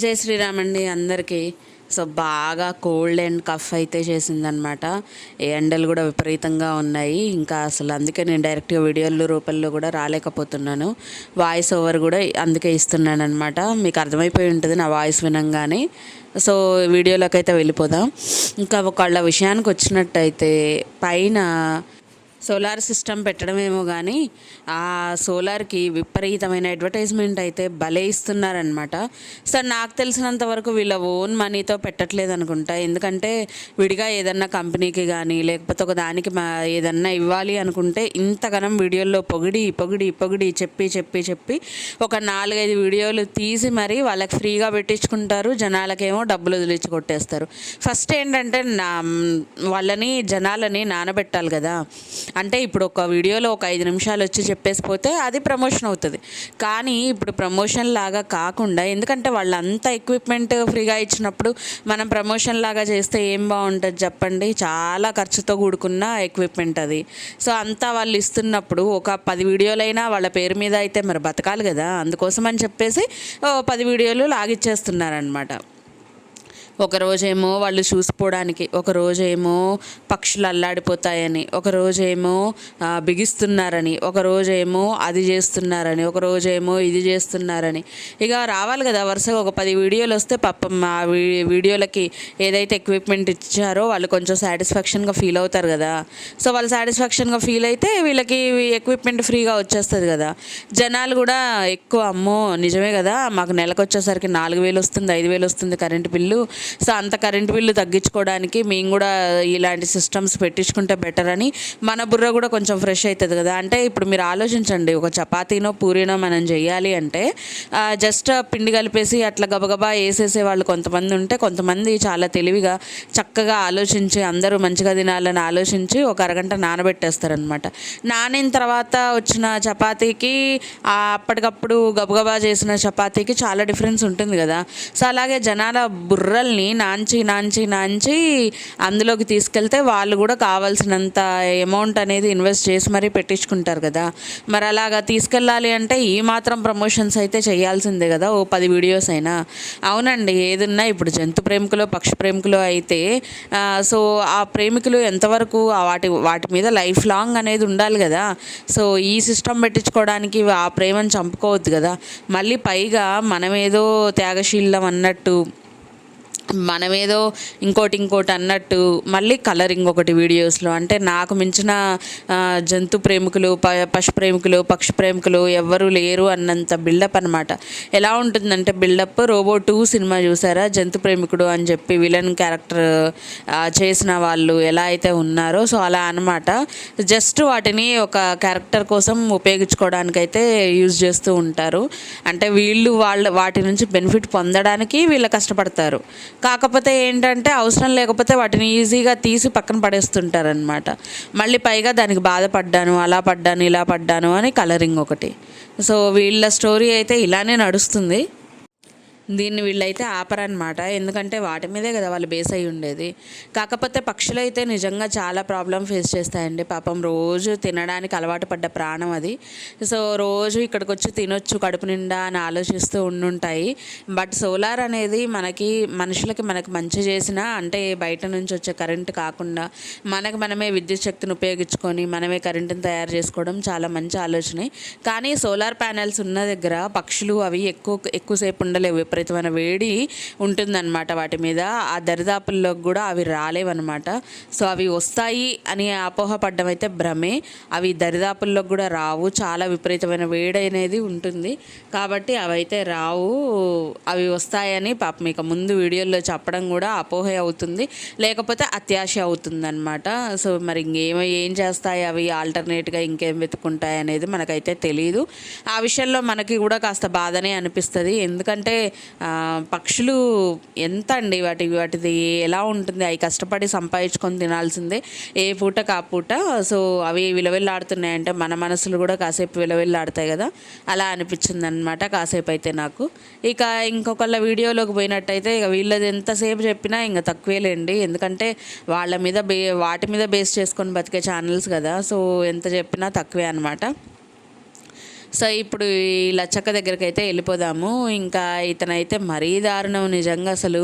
జై శ్రీరామ్ అండి అందరికీ. సో బాగా కోల్డ్ అండ్ కఫ్ అయితే చేసిందనమాట ఎండలు కూడా విపరీతంగా ఉన్నాయి. ఇంకా అసలు అందుకే నేను డైరెక్ట్గా వీడియోలు రూపంలో కూడా రాలేకపోతున్నాను. వాయిస్ ఓవర్ కూడా అందుకే ఇస్తున్నాను అనమాట మీకు అర్థమైపోయి ఉంటుంది నా వాయిస్ వినంగానే. సో వీడియోలోకి అయితే వెళ్ళిపోదాం. ఇంకా ఒకళ్ళ విషయానికి వచ్చినట్టయితే పైన సోలార్ సిస్టమ్ పెట్టడమేమో కానీ ఆ సోలార్కి విపరీతమైన అడ్వర్టైజ్మెంట్ అయితే భలే ఇస్తున్నారనమాట సార్ నాకు తెలిసినంత వరకు వీళ్ళ ఓన్ మనీతో పెట్టట్లేదు అనుకుంటా ఎందుకంటే విడిగా ఏదన్నా కంపెనీకి కానీ లేకపోతే ఒక దానికి మా ఏదన్నా ఇవ్వాలి అనుకుంటే ఇంతగానం వీడియోల్లో పొగిడి పొగిడి పొగిడి చెప్పి చెప్పి చెప్పి ఒక నాలుగైదు వీడియోలు తీసి మరి వాళ్ళకి ఫ్రీగా పెట్టించుకుంటారు. జనాలకేమో డబ్బులు వదిలించి కొట్టేస్తారు. ఫస్ట్ ఏంటంటే నా వాళ్ళని జనాలని నానబెట్టాలి కదా. అంటే ఇప్పుడు ఒక వీడియోలో ఒక ఐదు నిమిషాలు వచ్చి చెప్పేసి పోతే అది ప్రమోషన్ అవుతుంది. కానీ ఇప్పుడు ప్రమోషన్ లాగా కాకుండా ఎందుకంటే వాళ్ళంతా ఎక్విప్మెంట్ ఫ్రీగా ఇచ్చినప్పుడు మనం ప్రమోషన్ లాగా చేస్తే ఏం బాగుంటుంది చెప్పండి? చాలా ఖర్చుతో కూడుకున్న ఎక్విప్మెంట్ అది. సో అంతా వాళ్ళు ఇస్తున్నప్పుడు ఒక పది వీడియోలైనా వాళ్ళ పేరు మీద అయితే మరి బతకాలి కదా? అందుకోసం అని చెప్పేసి పది వీడియోలు లాగిచ్చేస్తున్నారనమాట ఒక రోజేమో వాళ్ళు చూసుకోవడానికి ఒక రోజేమో పక్షులు అల్లాడిపోతాయని ఒక రోజేమో బిగిస్తున్నారని ఒక రోజేమో అది చేస్తున్నారని ఒక రోజేమో ఇది చేస్తున్నారని. ఇక రావాలి కదా వరుసగా ఒక పది వీడియోలు వస్తే పాపం ఆ వీ- వీడియోలకి ఏదైతే ఎక్విప్మెంట్ ఇచ్చారో వాళ్ళు కొంచెం సాటిస్ఫాక్షన్గా ఫీల్ అవుతారు కదా. సో వాళ్ళు సాటిస్ఫాక్షన్గా ఫీల్ అయితే వీళ్ళకి ఎక్విప్మెంట్ ఫ్రీగా వచ్చేస్తుంది కదా. జనాలు కూడా ఎక్కువ అమ్మో నిజమే కదా మాకు నెలకు వచ్చేసరికి నాలుగు వేలు వస్తుంది ఐదు వేలు వస్తుంది కరెంటు బిల్లు సో అంత కరెంటు బిల్లు తగ్గించుకోవడానికి మేము కూడా ఇలాంటి సిస్టమ్స్ పెట్టించుకుంటే బెటర్ అని మన బుర్ర కూడా కొంచెం ఫ్రెష్ అవుతుంది కదా. అంటే ఇప్పుడు మీరు ఆలోచించండి ఒక చపాతీనో పూరీనో మనం చేయాలి అంటే జస్ట్ పిండి కలిపేసి అట్లా గబగబా వేసేసే వాళ్ళు కొంతమంది ఉంటే కొంతమంది చాలా తెలివిగా చక్కగా ఆలోచించి అందరూ మంచిగా తినాలని ఆలోచించి ఒక అరగంట నానబెట్టేస్తారనమాట నానిన తర్వాత వచ్చిన చపాతీకి అప్పటికప్పుడు గబగబా చేసిన చపాతీకి చాలా డిఫరెన్స్ ఉంటుంది కదా. సో అలాగే జనాల బుర్రల్ని నాంచి నాంచి నాంచి అందులోకి తీసుకెళ్తే వాళ్ళు కూడా కావాల్సినంత అమౌంట్ అనేది ఇన్వెస్ట్ చేసి మరీ పెట్టించుకుంటారు కదా. మరి అలాగా తీసుకెళ్ళాలి అంటే ఈ మాత్రం ప్రమోషన్స్ అయితే చేయాల్సిందే కదా ఓ పది వీడియోస్ అయినా. అవునండి ఏదున్నా ఇప్పుడు జంతు ప్రేమికులు పక్షి ప్రేమికులు అయితే సో ఆ ప్రేమికులు ఎంతవరకు వాటి వాటి మీద లైఫ్ లాంగ్ అనేది ఉండాలి కదా. సో ఈ సిస్టమ్ పెట్టించుకోవడానికి ఆ ప్రేమను చంపుకోవద్దు కదా. మళ్ళీ పైగా మనమేదో త్యాగశీలం అన్నట్టు మనమేదో ఇంకోటి ఇంకోటి అన్నట్టు మళ్ళీ కలరింగ్ ఒకటి వీడియోస్లో అంటే నాకు మించిన జంతు ప్రేమికులు ప పశు ప్రేమికులు పక్షి ప్రేమికులు ఎవ్వరూ లేరు అన్నంత బిల్డప్ అనమాట ఎలా ఉంటుందంటే బిల్డప్ రోబో టూ సినిమా చూసారా? జంతు ప్రేమికుడు అని చెప్పి విలన్ క్యారెక్టర్ చేసిన వాళ్ళు ఎలా అయితే ఉన్నారో సో అలా అనమాట జస్ట్ వాటిని ఒక క్యారెక్టర్ కోసం ఉపయోగించుకోవడానికైతే యూజ్ చేస్తూ ఉంటారు. అంటే వీళ్ళు వాళ్ళ వాటి నుంచి బెనిఫిట్ పొందడానికి వీళ్ళు కష్టపడతారు. కాకపోతే ఏంటంటే అవసరం లేకపోతే వాటిని ఈజీగా తీసి పక్కన పడేస్తుంటారనమాట మళ్ళీ పైగా దానికి బాధపడ్డాను అలా పడ్డాను ఇలా పడ్డాను అని కలరింగ్ ఒకటి. సో వీళ్ళ స్టోరీ అయితే ఇలానే నడుస్తుంది. దీన్ని వీళ్ళైతే ఆపరనమాట ఎందుకంటే వాటి మీదే కదా వాళ్ళు బేస్ అయి ఉండేది. కాకపోతే పక్షులు అయితే నిజంగా చాలా ప్రాబ్లం ఫేస్ చేస్తాయండి. పాపం రోజు తినడానికి అలవాటు పడ్డ ప్రాణం అది. సో రోజు ఇక్కడికి వచ్చి తినొచ్చు కడుపు నిండా అని ఆలోచిస్తూ ఉండుంటాయి. బట్ సోలార్ అనేది మనకి మనుషులకి మనకి మంచి చేసిన అంటే బయట నుంచి వచ్చే కరెంట్ కాకుండా మనకు మనమే విద్యుత్ శక్తిని ఉపయోగించుకొని మనమే కరెంటుని తయారు చేసుకోవడం చాలా మంచి ఆలోచనే. కానీ సోలార్ ప్యానెల్స్ ఉన్న దగ్గర పక్షులు అవి ఎక్కువ ఎక్కువసేపు ఉండలేవు విపరీతమైన వేడి ఉంటుందన్నమాట వాటి మీద. ఆ దరిదాపుల్లోకి కూడా అవి రాలేవన్నమాట. సో అవి వస్తాయి అని అపోహపడ్డం అయితే భ్రమే. అవి దరిదాపుల్లోకి కూడా రావు. చాలా విపరీతమైన వేడి అనేది ఉంటుంది. కాబట్టి అవైతే రావు. అవి వస్తాయని పాపం ఇక ముందు వీడియోలో చెప్పడం కూడా అపోహ అవుతుంది. లేకపోతే అత్యాశ అవుతుంది అనమాట సో మరి ఇంకేమో ఏం చేస్తాయి అవి? ఆల్టర్నేట్గా ఇంకేం వెతుకుంటాయి అనేది మనకైతే తెలియదు ఆ విషయంలో మనకి కూడా కాస్త బాధనే అనిపిస్తుంది. ఎందుకంటే పక్షులు ఎంత అండి వాటి వాటిది ఎలా ఉంటుంది? అవి కష్టపడి సంపాదించుకొని తినాల్సిందే. ఏ పూట కా పూట. సో అవి విలవిల్లాడుతున్నాయంటే మన మనసులు కూడా కాసేపు విలవిల్లాడతాయి కదా. అలా అనిపించింది అనమాట కాసేపు అయితే నాకు. ఇక ఇంకొకళ్ళ వీడియోలోకి పోయినట్టయితే ఇక వీళ్ళది ఎంతసేపు చెప్పినా ఇంకా తక్కువేలేండి ఎందుకంటే వాళ్ళ మీద బే వాటి మీద బేస్ చేసుకొని బతికే ఛానల్స్ కదా. సో ఎంత చెప్పినా తక్కువే అనమాట సో ఇప్పుడు ఈ లచ్చక్క దగ్గరికి అయితే వెళ్ళిపోదాము. ఇంకా ఇతనైతే మరీ దారుణం నిజంగా అసలు.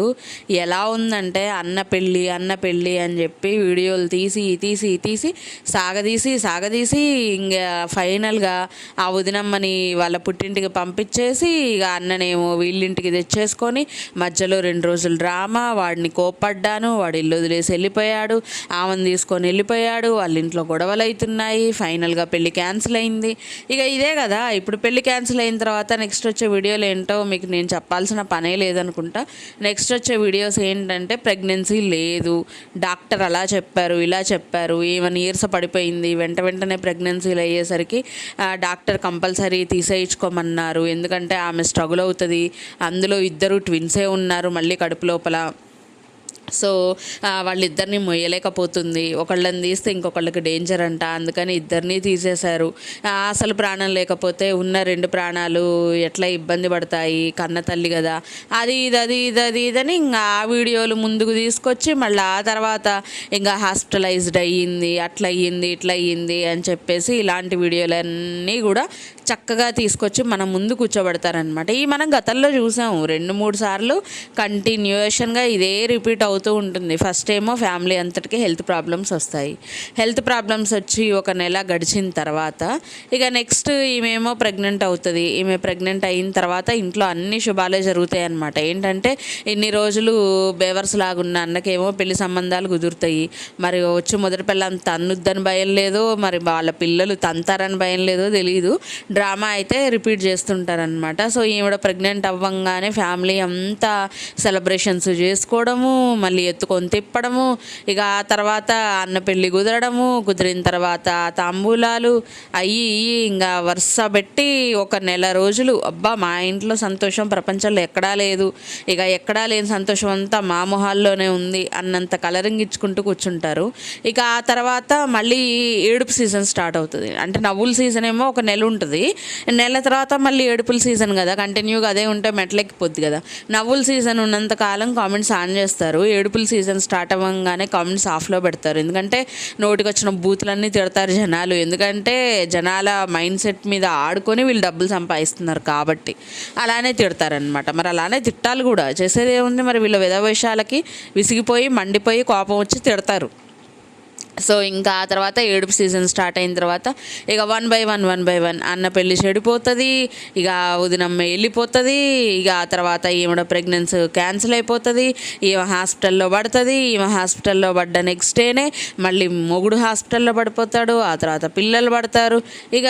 ఎలా ఉందంటే అన్న పెళ్ళి అన్న పెళ్ళి అని చెప్పి వీడియోలు తీసి తీసి తీసి సాగదీసి సాగదీసి ఇంకా ఫైనల్గా ఆ వదినమ్మని వాళ్ళ పుట్టింటికి పంపించేసి ఇక అన్ననేమో వీళ్ళింటికి తెచ్చేసుకొని మధ్యలో రెండు రోజులు డ్రామా వాడిని కోప్పడ్డాను వాడు ఇల్లు వదిలేసి వెళ్ళిపోయాడు ఆమెను తీసుకొని వెళ్ళిపోయాడు వాళ్ళ ఇంట్లో గొడవలు అవుతున్నాయి ఫైనల్గా పెళ్ళి క్యాన్సిల్ అయింది. ఇక ఇదే కదా ఇప్పుడు పెళ్ళి క్యాన్సిల్ అయిన తర్వాత నెక్స్ట్ వచ్చే వీడియోలు ఏంటో మీకు నేను చెప్పాల్సిన పనే లేదనుకుంటా. నెక్స్ట్ వచ్చే వీడియోస్ ఏంటంటే ప్రెగ్నెన్సీ లేదు. డాక్టర్ అలా చెప్పారు ఇలా చెప్పారు ఏమైనా నీరస పడిపోయింది. వెంట వెంటనే ప్రెగ్నెన్సీలు అయ్యేసరికి డాక్టర్ కంపల్సరీ తీసేయించుకోమన్నారు. ఎందుకంటే ఆమె స్ట్రగుల్ అవుతుంది. అందులో ఇద్దరు ట్విన్సే ఉన్నారు మళ్ళీ కడుపు లోపల. సో వాళ్ళిద్దరిని మొయ్యలేకపోతుంది. ఒకళ్ళని తీస్తే ఇంకొకళ్ళకి డేంజర్ అంట. అందుకని ఇద్దరిని తీసేశారు. అసలు ప్రాణం లేకపోతే ఉన్న రెండు ప్రాణాలు ఎట్లా ఇబ్బంది పడతాయి? కన్న తల్లి కదా. అది ఇది అది ఇది అది ఇదని ఇంకా ఆ వీడియోలు ముందుకు తీసుకొచ్చి మళ్ళీ ఆ తర్వాత ఇంకా హాస్పిటలైజ్డ్ అయ్యింది అట్లా అయ్యింది ఇట్లా అయ్యింది అని చెప్పేసి ఇలాంటి వీడియోలన్నీ కూడా చక్కగా తీసుకొచ్చి మన ముందు కూర్చోబెడతారనమాట ఈ మనం గతంలో చూసాము. రెండు మూడు సార్లు కంటిన్యూషన్గా ఇదే రిపీట్ అవుతుంది అవుతూ ఉంటుంది. ఫస్ట్ ఏమో ఫ్యామిలీ అంతటికి హెల్త్ ప్రాబ్లమ్స్ వస్తాయి. హెల్త్ ప్రాబ్లమ్స్ వచ్చి ఒక నెల గడిచిన తర్వాత ఇక నెక్స్ట్ ఈమెమో ప్రెగ్నెంట్ అవుతుంది. ఈమె ప్రెగ్నెంట్ అయిన తర్వాత ఇంట్లో అన్ని శుభాలే జరుగుతాయి అనమాట ఏంటంటే ఇన్ని రోజులు బేవర్స్ లాగున్న అన్నకేమో పెళ్ళి సంబంధాలు కుదురుతాయి. మరి వచ్చి మొదటి పిల్లం తన్నుద్దని భయం లేదు మరి వాళ్ళ పిల్లలు తంతారని భయం లేదో తెలియదు డ్రామా అయితే రిపీట్ చేస్తుంటారనమాట సో ఈవిడ ప్రెగ్నెంట్ అవ్వంగానే ఫ్యామిలీ అంతా సెలబ్రేషన్స్ చేసుకోవడము మళ్ళీ ఎత్తుకొని తిప్పడము. ఇక ఆ తర్వాత అన్న పెళ్ళి కుదరడము. కుదిరిన తర్వాత తాంబూలాలు అయ్యి ఇంకా వరుస పెట్టి ఒక నెల రోజులు. అబ్బా మా ఇంట్లో సంతోషం ప్రపంచంలో ఎక్కడా లేదు. ఇక ఎక్కడా లేని సంతోషం అంతా మా మొహాల్లోనే ఉంది అన్నంత కలరింగ్ ఇచ్చుకుంటూ కూర్చుంటారు. ఇక ఆ తర్వాత మళ్ళీ ఏడుపు సీజన్ స్టార్ట్ అవుతుంది. అంటే నవ్వుల సీజన్ ఏమో ఒక నెల ఉంటుంది. నెల తర్వాత మళ్ళీ ఏడుపుల సీజన్ కదా. కంటిన్యూగా అదే ఉంటే మెట్లెక్కిపోద్ది కదా. నవ్వుల సీజన్ ఉన్నంత కాలం కామెంట్స్ ఆన్ చేస్తారు. ఏడుపుల సీజన్ స్టార్ట్ అవ్వగానే కామెంట్స్ ఆఫ్లో పెడతారు. ఎందుకంటే నోటికి వచ్చిన బూతులన్నీ తిడతారు జనాలు. ఎందుకంటే జనాల మైండ్ సెట్ మీద ఆడుకొని వీళ్ళు డబ్బులు సంపాదిస్తున్నారు కాబట్టి అలానే తిడతారనమాట మరి అలానే తిట్టాలి కూడా. చేసేది ఏముంది? మరి వీళ్ళ విధవేషాలకి విసిగిపోయి మండిపోయి కోపం వచ్చి తిడతారు. సో ఇంకా ఆ తర్వాత ఏడుపు సీజన్ స్టార్ట్ అయిన తర్వాత ఇక one by one one by one అన్న పెళ్ళి చెడిపోతుంది ఇక వదినమ్మ వెళ్ళిపోతుంది ఇక ఆ తర్వాత ఈమెడ ప్రెగ్నెన్సీ క్యాన్సిల్ అయిపోతుంది ఈమె హాస్పిటల్లో పడుతుంది ఈమె హాస్పిటల్లో పడ్డ నెక్స్ట్ డేనే మళ్ళీ మొగుడు హాస్పిటల్లో పడిపోతాడు ఆ తర్వాత పిల్లలు పడతారు. ఇక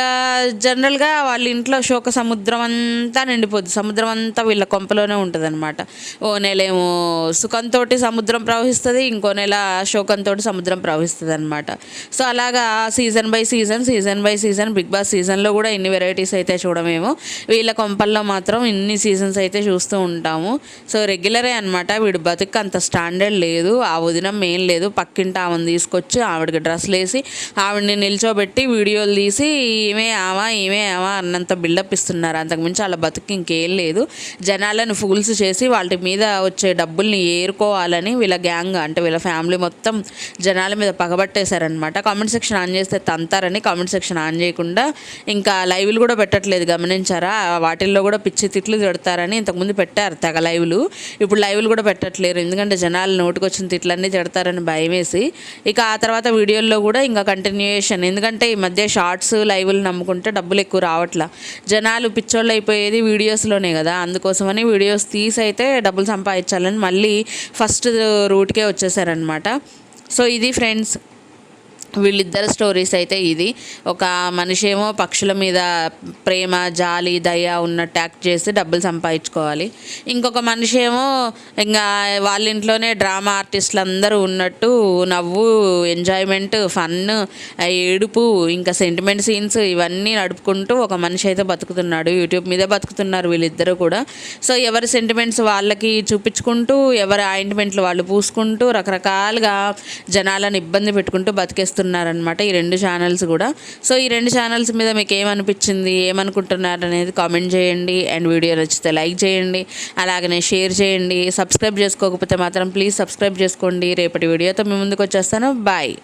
జనరల్గా వాళ్ళ ఇంట్లో శోక సముద్రం అంతా నిండిపోద్ది సముద్రం అంతా వీళ్ళ కొంపలోనే ఉంటుంది అనమాట ఓ నెల ఏమో సుఖంతో సముద్రం ప్రవహిస్తుంది ఇంకో నెల శోకంతో సముద్రం ప్రవహిస్తుంది అనమాట సో అలాగా season by season season by season Bigg Boss సీజన్లో కూడా ఇన్ని వెరైటీస్ అయితే చూడమేమో. వీళ్ళ కొంపల్లో మాత్రం ఇన్ని సీజన్స్ అయితే చూస్తూ ఉంటాము. సో రెగ్యులరే అనమాట వీడు బతుకు అంత స్టాండర్డ్ లేదు. ఆ వదినం ఏం లేదు. పక్కింటి ఆమెను తీసుకొచ్చి ఆవిడకి డ్రెస్సులు వేసి ఆవిడని నిల్చోబెట్టి వీడియోలు తీసి ఈమె ఆవా ఈమె ఆవా అన్నంత బిల్డప్ ఇస్తున్నారు. అంతకుమించి వాళ్ళ బతుకు ఇంకేం లేదు. జనాలను ఫూల్స్ చేసి వాటి మీద వచ్చే డబ్బుల్ని ఏరుకోవాలని వీళ్ళ గ్యాంగ్ అంటే వీళ్ళ ఫ్యామిలీ మొత్తం జనాల మీద పగబట్టేశారనమాట కామెంట్ సెక్షన్ ఆన్ చేస్తే తంతారని కామెంట్ సెక్షన్ ఆన్ చేయకుండా ఇంకా లైవ్లు కూడా పెట్టట్లేదు గమనించారా? వాటిల్లో కూడా పిచ్చి తిట్లు తిడతారని ఇంతకుముందు పెట్టారు తెగ లైవ్లు. ఇప్పుడు లైవ్లు కూడా పెట్టట్లేరు. ఎందుకంటే జనాలు నోటికొచ్చిన తిట్లన్నీ తిడతారని భయం వేసి ఇక ఆ తర్వాత వీడియోల్లో కూడా ఇంకా కంటిన్యూయేషన్ ఎందుకంటే ఈ మధ్య షార్ట్స్ లైవ్లు నమ్ముకుంటే డబ్బులు ఎక్కువ రావట్లా. జనాలు పిచ్చోళ్ళు అయిపోయేది వీడియోస్లోనే కదా. అందుకోసమని వీడియోస్ తీసి అయితే డబ్బులు సంపాదించాలని మళ్ళీ ఫస్ట్ రూట్కే వచ్చేసారనమాట సో ఇది ఫ్రెండ్స్. వీళ్ళిద్దరు స్టోరీస్ అయితే ఇది. ఒక మనిషి ఏమో పక్షుల మీద ప్రేమ జాలి దయ ఉన్నట్టు యాక్ట్ చేసి డబ్బులు సంపాదించుకోవాలి. ఇంకొక మనిషి ఏమో ఇంకా వాళ్ళ ఇంట్లోనే డ్రామా ఆర్టిస్టులు అందరూ ఉన్నట్టు నవ్వు ఎంజాయ్మెంట్ ఫన్ ఏడుపు ఇంకా సెంటిమెంట్ సీన్స్ ఇవన్నీ నడుపుకుంటూ ఒక మనిషి అయితే బతుకుతున్నాడు. యూట్యూబ్ మీదే బతుకుతున్నారు వీళ్ళిద్దరూ కూడా. సో ఎవరి సెంటిమెంట్స్ వాళ్ళకి చూపించుకుంటూ ఎవరి ఆయింట్మెంట్లు వాళ్ళు పూసుకుంటూ రకరకాలుగా జనాలను ఇబ్బంది పెట్టుకుంటూ చేస్తున్నారనమాట ఈ రెండు ఛానల్స్ కూడా. సో ఈ రెండు ఛానల్స్ మీద మీకు ఏమనిపించింది ఏమనుకుంటున్నారు అనేది కామెంట్ చేయండి. అండ్ వీడియో నచ్చితే లైక్ చేయండి. అలాగనే షేర్ చేయండి. సబ్స్క్రైబ్ చేసుకోకపోతే మాత్రం ప్లీజ్ సబ్స్క్రైబ్ చేసుకోండి. రేపటి వీడియోతో మీ ముందుకు వచ్చేస్తాను. బాయ్